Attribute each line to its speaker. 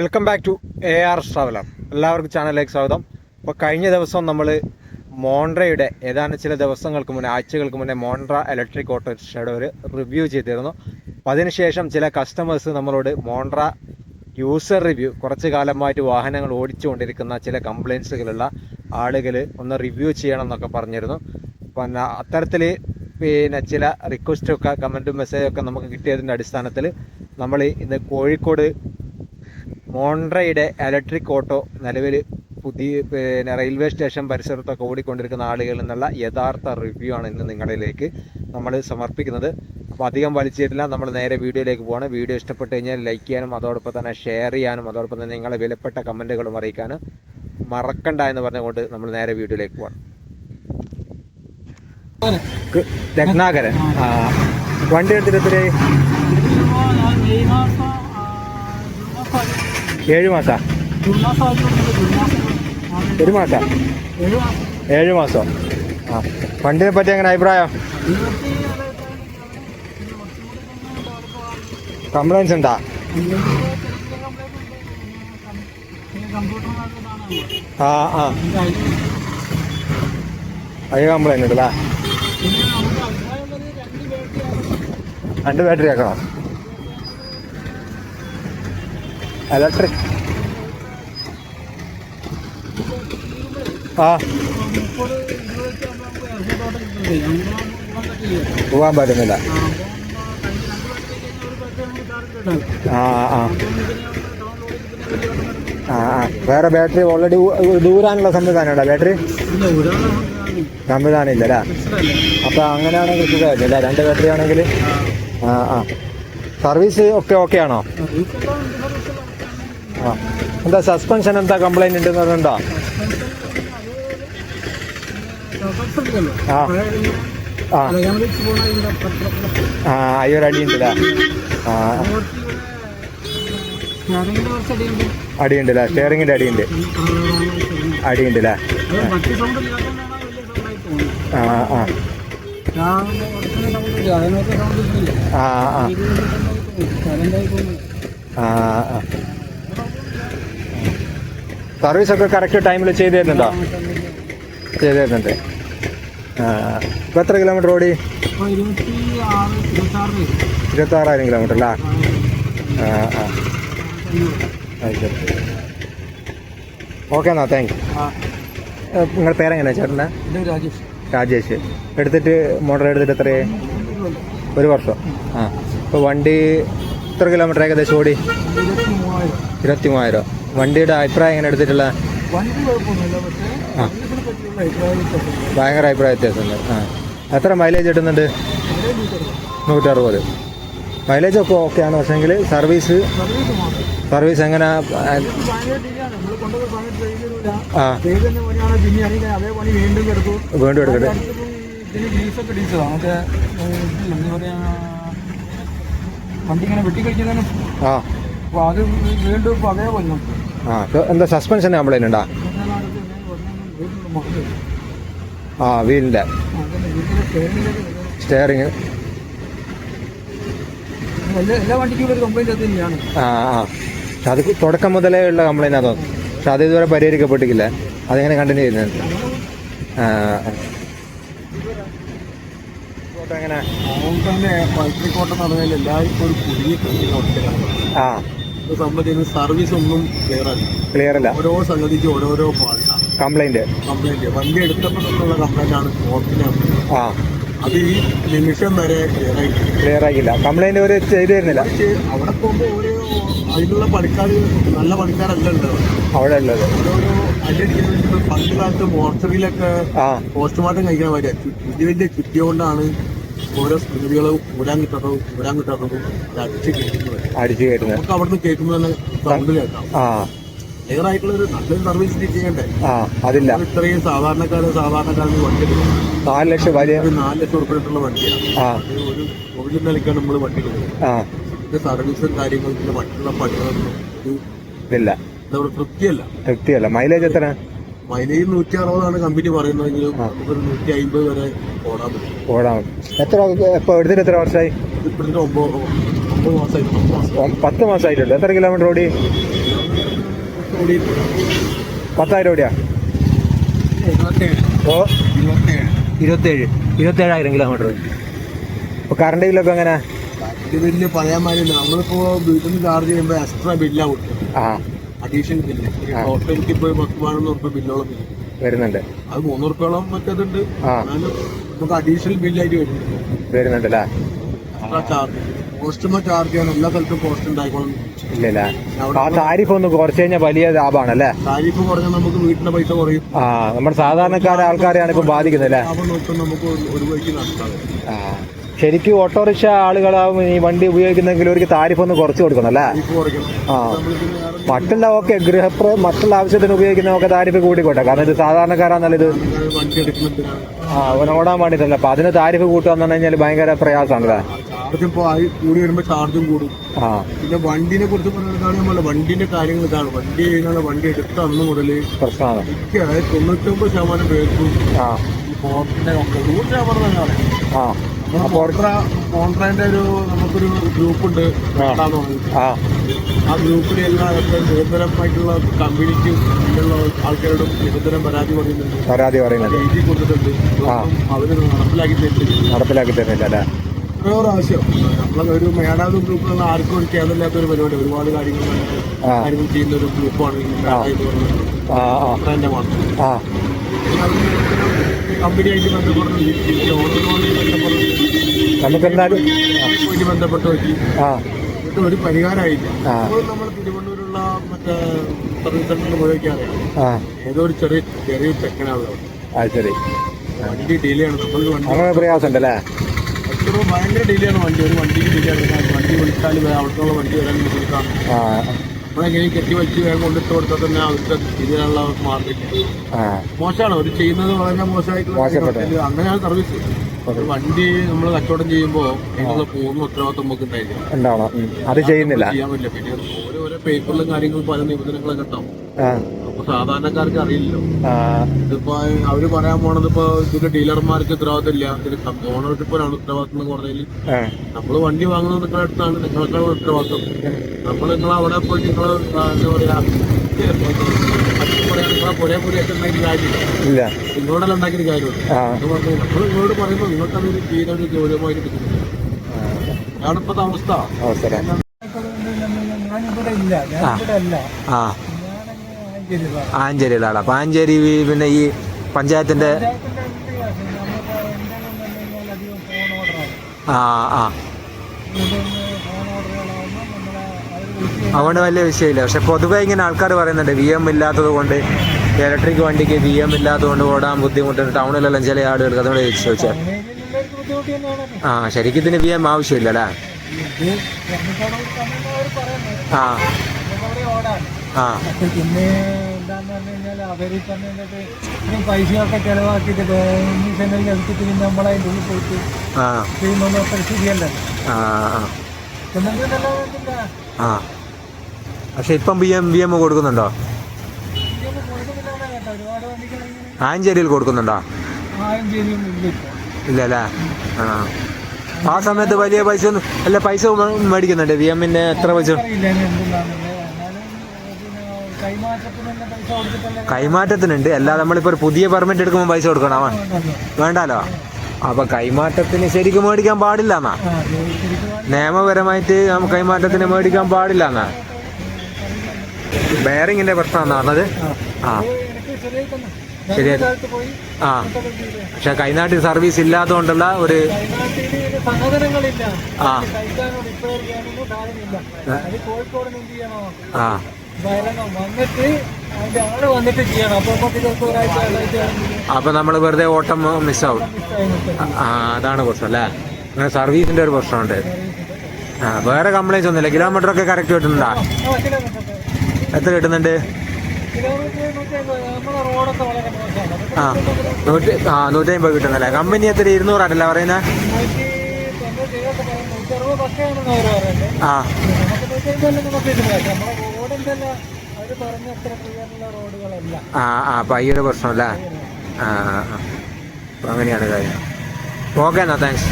Speaker 1: Welcome back to A R traveller എല്ലാവർക്കും ചാനലിലേക്ക് സ്വാഗതം. അപ്പോൾ കഴിഞ്ഞ ദിവസം നമ്മൾ മോണ്ട്രയുടെ ഏതാനും ചില ദിവസങ്ങൾക്ക് മുന്നേ ആഴ്ചകൾക്ക് മുന്നേ മോണ്ട്ര ഇലക്ട്രിക് ഓട്ടോറിക്ഷയുടെ ഒരു റിവ്യൂ ചെയ്തിരുന്നു. അപ്പോൾ അതിനുശേഷം ചില കസ്റ്റമേഴ്സ് നമ്മളോട് മോണ്ട്ര യൂസർ റിവ്യൂ കുറച്ച് കാലമായിട്ട് വാഹനങ്ങൾ ഓടിച്ചുകൊണ്ടിരിക്കുന്ന ചില കംപ്ലയിൻസുകളുള്ള ആളുകൾ ഒന്ന് റിവ്യൂ ചെയ്യണം എന്നൊക്കെ പറഞ്ഞിരുന്നു. പിന്നെ അത്തരത്തിൽ പിന്നെ ചില റിക്വസ്റ്റൊക്കെ കമന്റും മെസ്സേജൊക്കെ നമുക്ക് കിട്ടിയതിന്റെ അടിസ്ഥാനത്തിൽ നമ്മൾ ഇന്ന് കോഴിക്കോട് മോണ്ട്രയുടെ ഇലക്ട്രിക് ഓട്ടോ നിലവിൽ പുതിയ പിന്നെ റെയിൽവേ സ്റ്റേഷൻ പരിസരത്തൊക്കെ ഓടിക്കൊണ്ടിരിക്കുന്ന ആളുകളിൽ നിന്നുള്ള യഥാർത്ഥ റിവ്യൂ ആണ് ഇന്ന് നിങ്ങളിലേക്ക് നമ്മൾ സമർപ്പിക്കുന്നത്. അപ്പോൾ അധികം വലിച്ചിട്ടില്ല. നമ്മൾ നേരെ വീഡിയോയിലേക്ക് പോകണം വീഡിയോ ഇഷ്ടപ്പെട്ട് കഴിഞ്ഞാൽ ലൈക്ക് ചെയ്യാനും അതോടൊപ്പം തന്നെ ഷെയർ ചെയ്യാനും അതോടൊപ്പം തന്നെ നിങ്ങളെ വിലപ്പെട്ട കമന്റുകളും അറിയിക്കാനും മറക്കണ്ട എന്ന് പറഞ്ഞുകൊണ്ട് നമ്മൾ നേരെ വീഡിയോയിലേക്ക് പോകണം രത്നാകരൻ. വണ്ടി എടുത്തിട്ട് ഏഴ് മാസാ? ഒരു മാസാ? ഏഴ് മാസം. ആ. വണ്ടിനെ പറ്റി എങ്ങനെ അഭിപ്രായം? കംപ്ലൈൻസ് ഉണ്ടാ? ആ ആ. അയ്യോ കംപ്ലൈന്റ് ഉണ്ടല്ലേ രണ്ട് ബാറ്ററി ആക്കണോ. ഇലക്ട്രിക് ആ. പോകാൻ പറ്റുന്നില്ല. ആ ആ. ആ ആ. വേറെ ബാറ്ററി ഓൾറെഡി ദൂരാനുള്ള സംവിധാനം ഉണ്ടോ ബാറ്ററി? സംവിധാനം ഇല്ല അല്ലേ? അപ്പോൾ അങ്ങനെയാണെങ്കിൽ സുഖമായിരുന്നു അല്ലേ? രണ്ട് ബാറ്ററി ആണെങ്കിൽ? ആ ആ. സർവീസ് ഒക്കെ ഓക്കെ ആണോ? എന്താ സസ്പെൻഷൻ എന്താ? കംപ്ലൈന്റ് ഉണ്ടെന്ന് പറഞ്ഞിട്ടുണ്ടോ? ആ. ആ. അയ്യൊരു അടിയുണ്ടല്ലേ ആ. അടിയുണ്ടല്ലേ? സ്റ്റിയറിങ്ങിന്റെ അടിയുണ്ട്. അടിയുണ്ടല്ലേ? ആ ആ. ആ ആ. ആ ആ സർവീസ് ഒക്കെ കറക്റ്റ് ടൈമിൽ ചെയ്തു തരുന്നുണ്ടോ ചെയ്തു തരുന്നുണ്ട് ഇപ്പം എത്ര കിലോമീറ്റർ ഓടി? ഇരുപത്താറായിരം കിലോമീറ്റർ അല്ലേ ആ ആ. അത് ശരി ഓക്കെ എന്നാ താങ്ക് യു നിങ്ങളുടെ പേരെങ്ങനെയാണ് ചേട്ടന്റെ?
Speaker 2: രാജേഷ്.
Speaker 1: രാജേഷ്. എടുത്തിട്ട് മോട്ടർ എടുത്തിട്ട് എത്രയേ ഒരു വർഷം. ആ. ഇപ്പോൾ വണ്ടി എത്ര കിലോമീറ്റർ ഏകദേശം ഓടി?
Speaker 2: ഇരുപത്തി മൂവായിരം
Speaker 1: ഇരുപത്തി മൂവായിരം വണ്ടിയുടെ അഭിപ്രായം എങ്ങനെ എടുത്തിട്ടുള്ള? ഭയങ്കര അഭിപ്രായ വ്യത്യാസമുണ്ട്. ആ. എത്ര മൈലേജ് കിട്ടുന്നുണ്ട്. നൂറ്ററുപത്. മൈലേജ് ഒക്കെ ഓക്കെ ആണ് പക്ഷേങ്കിൽ സർവീസ്
Speaker 2: സർവീസ്
Speaker 1: എങ്ങനെ? ആ,
Speaker 2: വീണ്ടും
Speaker 1: എടുക്കട്ടെ
Speaker 2: വണ്ടി ഇങ്ങനെ വെട്ടിക്കഴിക്കുന്നതിന്
Speaker 1: ആ.
Speaker 2: അപ്പോൾ അത് വീണ്ടും ഇപ്പം അതേ വന്നു
Speaker 1: ആ എന്താ സസ്പെൻഷൻ കംപ്ലൈന്റ് ഉണ്ടോ? ആ വീലിന്റെ സ്റ്റിയറിങ്
Speaker 2: എല്ലാ വണ്ടിക്കും ഒരു കംപ്ലൈന്റ് അത് തന്നെയാണ്.
Speaker 1: ആ ആ. പക്ഷെ അത് തുടക്കം മുതലേ ഉള്ള കംപ്ലൈന്റ് അതോ പക്ഷെ അത് ഇതുവരെ പരിഹരിക്കപ്പെട്ടിട്ടില്ല. അതെങ്ങനെ കണ്ടിന്യൂ ചെയ്യുന്നത്? ആ. എങ്ങനെ
Speaker 2: എല്ലാവർക്കും ഒരു പുതിയ
Speaker 1: ആ.
Speaker 2: സംബന്ധിച്ച് സർവീസ് ഒന്നും ക്ലിയർ അല്ല.
Speaker 1: ക്ലിയർ അല്ല.
Speaker 2: ഓരോ സംഗതിക്ക് ഓരോരോ പാട്ടാണ്
Speaker 1: കംപ്ലൈന്റ്
Speaker 2: കംപ്ലൈന്റ് വണ്ടി എടുത്തപ്പോൾ തൊട്ടുള്ള കംപ്ലൈന്റ് ആണ് സ്പോട്ടിന്
Speaker 1: ആ.
Speaker 2: അത് ഈ നിമിഷം വരെ ക്ലിയർ ആയിട്ടില്ല.
Speaker 1: ക്ലിയർ ആയില്ല കംപ്ലൈന്റ് ഒരു ചെയ്തു തരുന്നില്ല
Speaker 2: അവിടെ പോകുമ്പോൾ ഓരോ അതിനുള്ള പണിക്കാർ നല്ല പണിക്കാരല്ല ഉണ്ടാവുക
Speaker 1: അവിടെ ഉള്ളത്
Speaker 2: ഓരോരോ അടിയടിക്കുന്ന പണ്ട് കാലത്ത് മോർച്ചറിയിലൊക്കെ പോസ്റ്റ്മോർട്ടം കഴിക്കാൻ വരിക വലിയ വലിയ ചുറ്റിയ കൊണ്ടാണ് ഓരോ സ്മൃതികളും ഊരാൻ കിട്ടുന്നതും അടിച്ച് കേൾക്കുന്നത്.
Speaker 1: അടിച്ചു കയറ്റുന്നത്
Speaker 2: നമുക്ക് അവിടുന്ന് കേൾക്കുമ്പോൾ തന്നെ സൗണ്ട് കേൾക്കാം. ക്ലിയർ ആയിട്ടുള്ള ഒരു നല്ലൊരു സർവീസ് ചെയ്യണ്ടേ?
Speaker 1: അതില്ല.
Speaker 2: ഇത്രയും സാധാരണക്കാരൻ സാധാരണക്കാരന് വണ്ടി
Speaker 1: നാല് ലക്ഷം വലിയ
Speaker 2: നാല് ലക്ഷം ഉൾപ്പെട്ടിട്ടുള്ള വണ്ടിയാണ് ഒരു തൊഴിൽ നിലയ്ക്കാണ് നമ്മൾ വണ്ടി ഇത് സർവീസും കാര്യങ്ങളും പിന്നെ മറ്റുള്ള പണികളൊന്നും ഇല്ല. തൃപ്തിയല്ല.
Speaker 1: തൃപ്തിയല്ല. മൈലേജ് എത്ര?
Speaker 2: മൈലേജ് നൂറ്റി അറുപതാണ് കമ്പനി പറയുന്നതെങ്കിലും
Speaker 1: ആ.
Speaker 2: നൂറ്റി അമ്പത് വരെ ഓടാൻ പറ്റും.
Speaker 1: ഓടാൻ എത്ര ഇപ്പോൾ എടുത്തിട്ട് എത്ര വർഷമായി?
Speaker 2: ഇപ്പോഴത്തെ ഒമ്പത് ഒമ്പത്
Speaker 1: പത്ത് മാസമായിട്ടുണ്ട്. എത്ര കിലോമീറ്റർ ഓടി? പത്തായിരം ഓടിയാ?
Speaker 2: ഇരുപത്തേഴ്.
Speaker 1: ഓ.
Speaker 2: ഇരുപത്തേഴ്.
Speaker 1: ഇരുപത്തേഴ്. ഇരുപത്തേഴായിരം കിലോമീറ്റർ അപ്പൊ കറണ്ട് ബില്ലൊക്കെ എങ്ങനെ?
Speaker 2: വലിയ പറയാൻ പഴയമാരി നമ്മളിപ്പോ വീട്ടിൽ നിന്ന് ചാർജ് ചെയ്യുമ്പോൾ എക്സ്ട്രാ ബില്ലാ കൊടുക്കും
Speaker 1: ആ.
Speaker 2: അഡീഷണൽ ബില്ല്
Speaker 1: ആ.
Speaker 2: ഹോട്ടലിലേക്ക് പോയി പത്ത് പതിനൊന്ന് ഉറുപ്പ ബില്ലോളം വരും.
Speaker 1: വരുന്നുണ്ട്.
Speaker 2: അത് മൂന്ന് ഉറുപ്പോളം മറ്റേതുണ്ട്. എന്നാലും നമുക്ക് അഡീഷണൽ ബില്ലായിട്ട് വരും
Speaker 1: വരുന്നുണ്ട്. അല്ലേ
Speaker 2: എക്സ്ട്രാ ചാർജ് പോസ്റ്റുമ്പോൾ ചാർജ് ചെയ്യണം. എല്ലാ സ്ഥലത്തും പോസ്റ്റ് ഉണ്ടായിക്കോളും
Speaker 1: ഇല്ലല്ലേ. ആ താരിഫ് ഒന്ന് കുറച്ച് കഴിഞ്ഞാൽ വലിയ ലാഭമാണല്ലേ
Speaker 2: താരിഫ് കുറഞ്ഞാൽ നമുക്ക് വീട്ടിന്റെ പൈസ കുറയും.
Speaker 1: ആ നമ്മുടെ സാധാരണക്കാരെ ആൾക്കാരെയാണ് ഇപ്പം ബാധിക്കുന്നത് അല്ലേ?
Speaker 2: നോക്കുമ്പോൾ നമുക്ക് ഒരു- വഴിക്ക്
Speaker 1: ശരിക്കും ഓട്ടോറിക്ഷ ആളുകളാവും ഈ വണ്ടി ഉപയോഗിക്കുന്നെങ്കിൽ ഒരു താരിഫ് ഒന്ന് കുറച്ച് കൊടുക്കണം അല്ലേ? ആ. മറ്റുള്ള ഓക്കെ ഗൃഹപ്ര മറ്റുള്ള ആവശ്യത്തിന് ഉപയോഗിക്കുന്നതൊക്കെ താരിഫ് കൂട്ടിക്കോട്ടെ കാരണം ഇത് സാധാരണക്കാരാന്നല്ല ഇത്. ആ അവൻ ഓടാൻ വേണ്ടിയിട്ടല്ല അപ്പൊ അതിന് താരിഫ് കൂട്ടുക എന്ന് പറഞ്ഞു കഴിഞ്ഞാൽ ഭയങ്കര പ്രയാസമാണല്ലേ?
Speaker 2: ചാർജ് ഇപ്പോൾ ആയി കൂടി വരുമ്പോൾ ചാർജും കൂടും.
Speaker 1: ആ.
Speaker 2: പിന്നെ വണ്ടിനെ കുറിച്ച് പറയുന്നതാണ് നമ്മളെ വണ്ടിന്റെ കാര്യങ്ങൾ ഇതാണ്. വണ്ടി കഴിഞ്ഞാൽ വണ്ടി എടുത്ത അന്ന് മുതൽ തൊണ്ണൂറ്റൊമ്പത് ശതമാനം പേർക്കും ഫോർട്ടിന്റെ ഒക്കെ നൂറ് ശതമാനം തന്നെയാണ്
Speaker 1: ആ.
Speaker 2: കോൺട്രാന്റെ ഒരു നമുക്കൊരു ഗ്രൂപ്പ് ഉണ്ട്
Speaker 1: ആ.
Speaker 2: ഗ്രൂപ്പിൽ എല്ലാ നിരന്തരമായിട്ടുള്ള കമ്പനിക്കും ഉള്ള ആൾക്കാരോടും നിരന്തരം പരാതി പറയുന്നുണ്ട്.
Speaker 1: പരാതി പറയുന്നത്
Speaker 2: എഴുതി കൊടുത്തിട്ടുണ്ട്. അവർ നടപ്പിലാക്കി തരുന്നില്ല
Speaker 1: നടപ്പിലാക്കി തരുന്നില്ല അല്ലേ?
Speaker 2: എത്രയോ പ്രാവശ്യം. നമ്മളെ ഒരു മേടാതെ ഗ്രൂപ്പിലുള്ള ആർക്കും ഒരു കേന്ദ്രമില്ലാത്ത ഒരു പരിപാടി. ഒരുപാട് കാര്യങ്ങൾ കാര്യങ്ങൾ ചെയ്യുന്ന ഒരു ഗ്രൂപ്പാണ് ഈ എന്ന് പറയുന്നത്. മാത്രം കമ്പനിയായിട്ട് ബന്ധപ്പെടുന്നു ഓണറുമായി ബന്ധപ്പെടുന്നു
Speaker 1: നമുക്ക് എന്തായാലും
Speaker 2: ബന്ധപ്പെട്ട് നോക്കി
Speaker 1: ആ.
Speaker 2: എന്നിട്ട് ഒരു പരിഹാരമായില്ല. അപ്പോൾ നമ്മൾ തിരുവണ്ണൂരുള്ള മറ്റേ സർവീസ് സെന്ററിൽ പോയൊക്കെയാണ്
Speaker 1: ആ.
Speaker 2: ഏതോ ഒരു ചെറിയ ചെറിയ ചെക്കനാണല്ലോ
Speaker 1: ആ ശരി.
Speaker 2: വണ്ടി ഡിലേ ആണ് നമ്മൾ വണ്ടി
Speaker 1: അങ്ങനെ പ്രയാസമുണ്ട് അല്ലേ
Speaker 2: എത്ര ഭയങ്കര ഡിലേ ആണ് വണ്ടി. ഒരു വണ്ടിക്ക് ഡിലേ ആണ് വണ്ടി വിളിച്ചാൽ അവിടുത്തെ വണ്ടി വരാൻ ബുദ്ധിമുട്ടാണ്.
Speaker 1: ആ.
Speaker 2: നമ്മളെങ്ങനെ കെട്ടി വെച്ച് വേഗം കൊണ്ടിട്ട് കൊടുത്താൽ തന്നെ അവർക്ക് ഇതിനുള്ള മാർഗം
Speaker 1: ആ.
Speaker 2: മോശമാണ്. അവർ ചെയ്യുന്നത് വളരെ മോശമായിട്ടുള്ള അങ്ങനെയാണ് സർവീസ് വണ്ടി നമ്മൾ കച്ചവടം ചെയ്യുമ്പോൾ അതിനുള്ള പൂർണ ഉത്തരവാദിത്വം നമുക്ക് ഉണ്ടായിരിക്കും
Speaker 1: അത് ചെയ്യുന്നില്ല.
Speaker 2: ചെയ്യാൻ പറ്റില്ല. പിന്നെ ഓരോ പേപ്പറിലും കാര്യങ്ങളും പല നിബന്ധനകളൊക്കെ ഉണ്ടാവും. സാധാരണക്കാർക്ക് അറിയില്ലല്ലോ. ഇതിപ്പോ അവർ പറയാൻ പോണത് ഇപ്പൊ ഇതിന്റെ ഡീലർമാർക്ക് ഉത്തരവാദിത്തം ഇല്ല ഇതിന് ഓണർഷിപ്പിനാണ് ഉത്തരവാദിത്തം എന്ന് പറഞ്ഞാൽ
Speaker 1: നമ്മൾ
Speaker 2: നമ്മൾ വണ്ടി വാങ്ങുന്നത് നിങ്ങളുടെ അടുത്താണ്. നിങ്ങൾക്കാണ് ഉത്തരവാദിത്തം. നമ്മൾ നിങ്ങൾ അവിടെ പോയി നിങ്ങൾ എന്താ പറയാ
Speaker 1: ഇല്ല.
Speaker 2: നിങ്ങളോടല്ല ഉണ്ടാക്കിയ കാര്യമുണ്ട്
Speaker 1: ആ.
Speaker 2: അത് പറഞ്ഞു നമ്മൾ നിങ്ങളോട് പറയുമ്പോൾ നിങ്ങൾക്കത് തീരെ ഒരു ഗൗരവമായിട്ട് എടുക്കുന്നില്ല അതാണ് ഇപ്പോഴത്തെ അവസ്ഥ.
Speaker 3: ഞാനിവിടെ ഇല്ല. ഞാനിവിടെ അല്ല
Speaker 1: ആ
Speaker 3: ഞാനങ്ങ് ആഞ്ചേരി ഭാഗം.
Speaker 1: ആഞ്ചേരിയിലാണ്. അപ്പൊ ആഞ്ചേരി പിന്നെ ഈ
Speaker 3: ഓർഡറാണ്
Speaker 1: ആ ആ. അതുകൊണ്ട് വലിയ വിഷയമില്ല. പക്ഷെ പൊതുവെ ഇങ്ങനെ ആൾക്കാർ പറയുന്നുണ്ട് വി എം ഇല്ലാത്തത് കൊണ്ട് ഇലക്ട്രിക് വണ്ടിക്ക് വി എം ഇല്ലാത്തത് കൊണ്ട് ഓടാൻ ബുദ്ധിമുട്ടുണ്ട് ടൗണിലെല്ലാം ചില ആളുകൾക്ക് അതുകൊണ്ട് ചോദിച്ചാൽ ആ ശരിക്കും ഇതിന് വി എം ആവശ്യമില്ല അല്ലേ? ആ.
Speaker 3: പിന്നെ എന്താന്ന് പറഞ്ഞു കഴിഞ്ഞാൽ അവർ തന്നെ പൈസയൊക്കെ ചിലവാക്കിയിട്ട് എടുത്തിട്ട് പിന്നെ നമ്മളതിന്റെ ഉള്ളിൽ പോയിട്ട് ചെയ്യുമ്പോൾ അത്ര ശരിയല്ല.
Speaker 1: ആ ആ
Speaker 3: എന്നിട്ട് നല്ല
Speaker 1: പക്ഷെ ഇപ്പം ബി എം ബി എം കൊടുക്കുന്നുണ്ടോ? ആഞ്ചേരിയിൽ കൊടുക്കുന്നുണ്ടോ?
Speaker 3: ഇല്ല
Speaker 1: അല്ലേ ആ. ആ സമയത്ത് വലിയ പൈസ ഒന്നും അല്ല പൈസ മേടിക്കുന്നുണ്ട്. വി എമ്മിന്റെ എത്ര പൈസ
Speaker 3: അറിയില്ല ഇനി എന്തുണ്ടാകുന്നില്ല എന്നാലും പിന്നെ കൈമാറ്റത്തിന് തന്നെ പൈസ കൊടുത്തിട്ടല്ലേ
Speaker 1: കൈമാറ്റത്തിനുണ്ട്. അല്ലാതെ നമ്മളിപ്പോൾ ഒരു പുതിയ പെർമിറ്റ് എടുക്കുമ്പോൾ പൈസ കൊടുക്കണം. വേണ്ടാലോ അപ്പൊ കൈമാറ്റത്തിന് ശരിക്കും മേടിക്കാൻ പാടില്ല എന്നാ. നിയമപരമായിട്ട് നമുക്ക് കൈമാറ്റത്തിന് മേടിക്കാൻ പാടില്ല എന്നാ. ബെയറിങ്ങിന്റെ പ്രശ്നമാണെന്ന് പറഞ്ഞത്? ആ.
Speaker 3: പോയി
Speaker 1: ആ. പക്ഷെ കൈനാട്ടിൽ സർവീസ് ഇല്ലാത്തതുകൊണ്ടുള്ള ഒരു ആ. ആ.
Speaker 3: അപ്പൊ
Speaker 1: നമ്മൾ നമ്മൾ വെറുതെ ഓട്ടം മിസ്സാവും. അതാണ് പ്രശ്നം അല്ലേ? അങ്ങനെ സർവീസിന്റെ ഒരു പ്രശ്നമുണ്ട്. ആ വേറെ കംപ്ലൈൻസ് ഒന്നുമില്ല. കിലോമീറ്റർ ഒക്കെ കറക്റ്റ് കിട്ടുന്നുണ്ടാ? എത്ര കിട്ടുന്നുണ്ട്? ആ നൂറ്റി ആ നൂറ്റി അമ്പത് കിട്ടുന്നല്ലേ? കമ്പനി എത്ര? ഇരുന്നൂറാട്ടല്ല പറയുന്നത് ആ. അപ്പം ഈ ഒരു പ്രശ്നമല്ല? ആ ആ ആ. അപ്പം അങ്ങനെയാണ് കാര്യം. ഓക്കെ എന്നാ താങ്ക്സ്